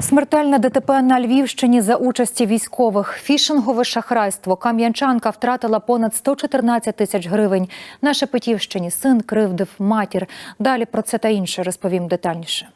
Смертельне ДТП на Львівщині за участі військових. Фішингове шахрайство. Кам'янчанка втратила понад 114 тисяч гривень. На Шепетівщині син кривдив матір. Далі про це та інше розповім детальніше.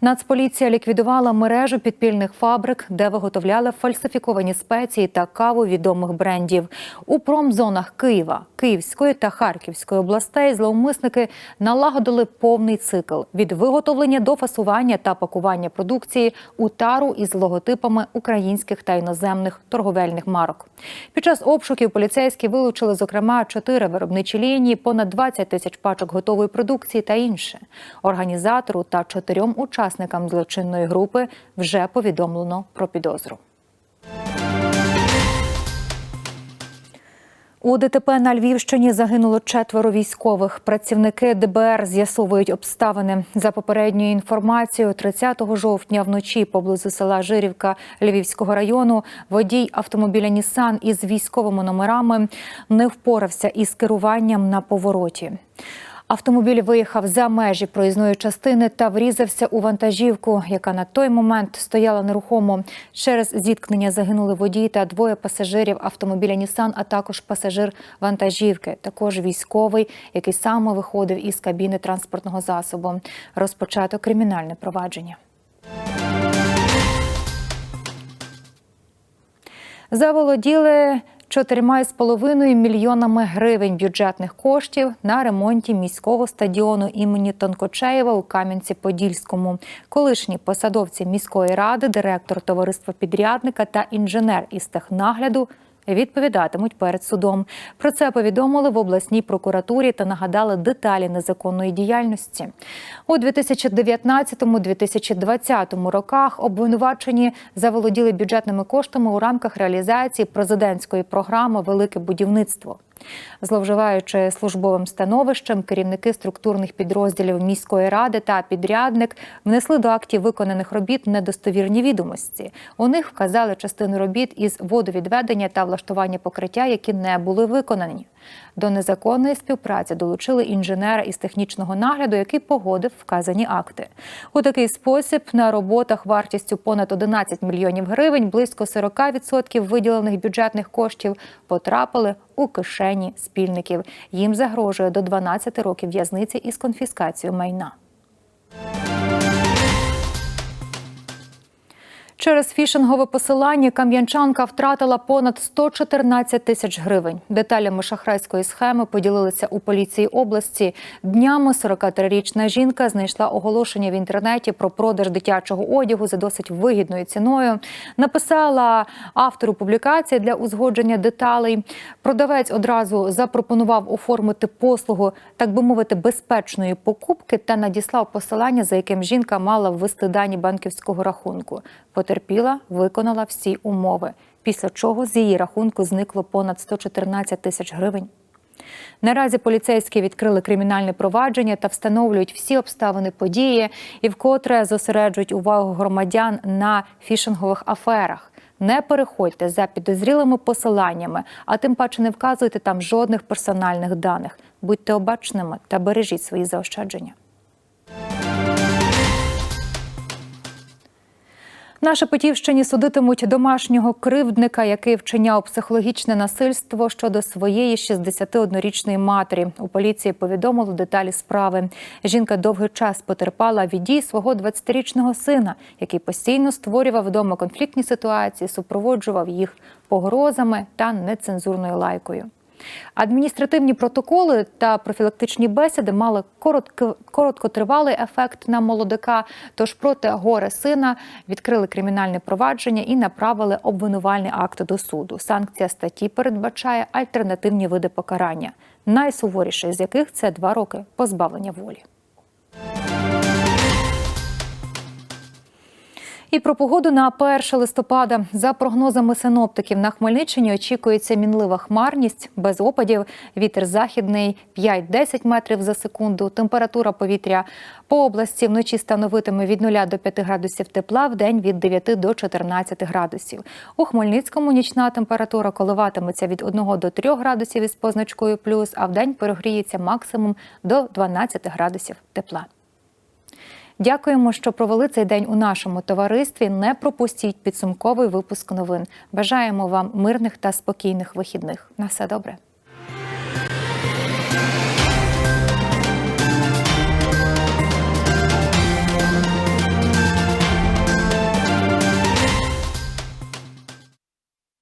Нацполіція ліквідувала мережу підпільних фабрик, де виготовляли фальсифіковані спеції та каву відомих брендів. У промзонах Києва, Київської та Харківської областей зловмисники налагодили повний цикл від виготовлення до фасування та пакування продукції у тару із логотипами українських та іноземних торговельних марок. Під час обшуків поліцейські вилучили, зокрема, чотири виробничі лінії, понад 20 тисяч пачок готової продукції та інше. Організатору та чотирьом учасникам злочинної групи вже повідомлено про підозру. У ДТП на Львівщині загинуло четверо військових. Працівники ДБР з'ясовують обставини. За попередньою інформацією, 30 жовтня вночі поблизу села Жирівка Львівського району водій автомобіля Нісан із військовими номерами не впорався із керуванням на повороті. Автомобіль виїхав за межі проїзної частини та врізався у вантажівку, яка на той момент стояла нерухомо. Через зіткнення загинули водій та двоє пасажирів автомобіля Нісан, а також пасажир вантажівки, також військовий, який саме виходив із кабіни транспортного засобу. Розпочато кримінальне провадження. Заволоділи чотирма з половиною мільйонами гривень бюджетних коштів на ремонті міського стадіону імені Тонкочеєва у Кам'янці-Подільському. Колишні посадовці міської ради, директор товариства підрядника та інженер із технагляду відповідатимуть перед судом. Про це повідомили в обласній прокуратурі та нагадали деталі незаконної діяльності. У 2019-2020 роках обвинувачені заволоділи бюджетними коштами у рамках реалізації президентської програми Велике будівництво. Зловживаючи службовим становищем, керівники структурних підрозділів міської ради та підрядник внесли до актів виконаних робіт недостовірні відомості. У них вказали частину робіт із водовідведення та влаштування покриття, які не були виконані. До незаконної співпраці долучили інженера із технічного нагляду, який погодив вказані акти. У такий спосіб на роботах вартістю понад 11 мільйонів гривень, близько 40% виділених бюджетних коштів потрапили у кишені спільників. Їм загрожує до 12 років в'язниці із конфіскацією майна. Через фішингове посилання кам'янчанка втратила понад 114 тисяч гривень. Деталями шахрайської схеми поділилися у поліції області. Днями 43-річна жінка знайшла оголошення в інтернеті про продаж дитячого одягу за досить вигідною ціною. Написала автору публікації для узгодження деталей. Продавець одразу запропонував оформити послугу, так би мовити, безпечної покупки та надіслав посилання, за яким жінка мала ввести дані банківського рахунку. Потерпіла, виконала всі умови, після чого з її рахунку зникло понад 114 тисяч гривень. Наразі поліцейські відкрили кримінальне провадження та встановлюють всі обставини події і вкотре зосереджують увагу громадян на фішингових аферах. Не переходьте за підозрілими посиланнями, а тим паче не вказуйте там жодних персональних даних. Будьте обачними та бережіть свої заощадження. На Шепетівщині судитимуть домашнього кривдника, який вчиняв психологічне насильство щодо своєї 61-річної матері. У поліції повідомили деталі справи. Жінка довгий час потерпала від дій свого 20-річного сина, який постійно створював вдома конфліктні ситуації, супроводжував їх погрозами та нецензурною лайкою. Адміністративні протоколи та профілактичні бесіди мали коротко, короткотривалий ефект на молодика. Тож проти горе сина відкрили кримінальне провадження і направили обвинувальний акт до суду. Санкція статті передбачає альтернативні види покарання, найсуворіше з яких це два роки позбавлення волі. І про погоду на 1 листопада за прогнозами синоптиків на Хмельниччині очікується мінлива хмарність без опадів. Вітер західний 5-10 метрів за секунду. Температура повітря по області вночі становитиме від 0 до 5 градусів тепла, в день від 9 до 14 градусів. У Хмельницькому нічна температура коливатиметься від 1 до 3 градусів із позначкою плюс, а в день перегріється максимум до 12 градусів тепла. Дякуємо, що провели цей день у нашому товаристві. Не пропустіть підсумковий випуск новин. Бажаємо вам мирних та спокійних вихідних. На все добре.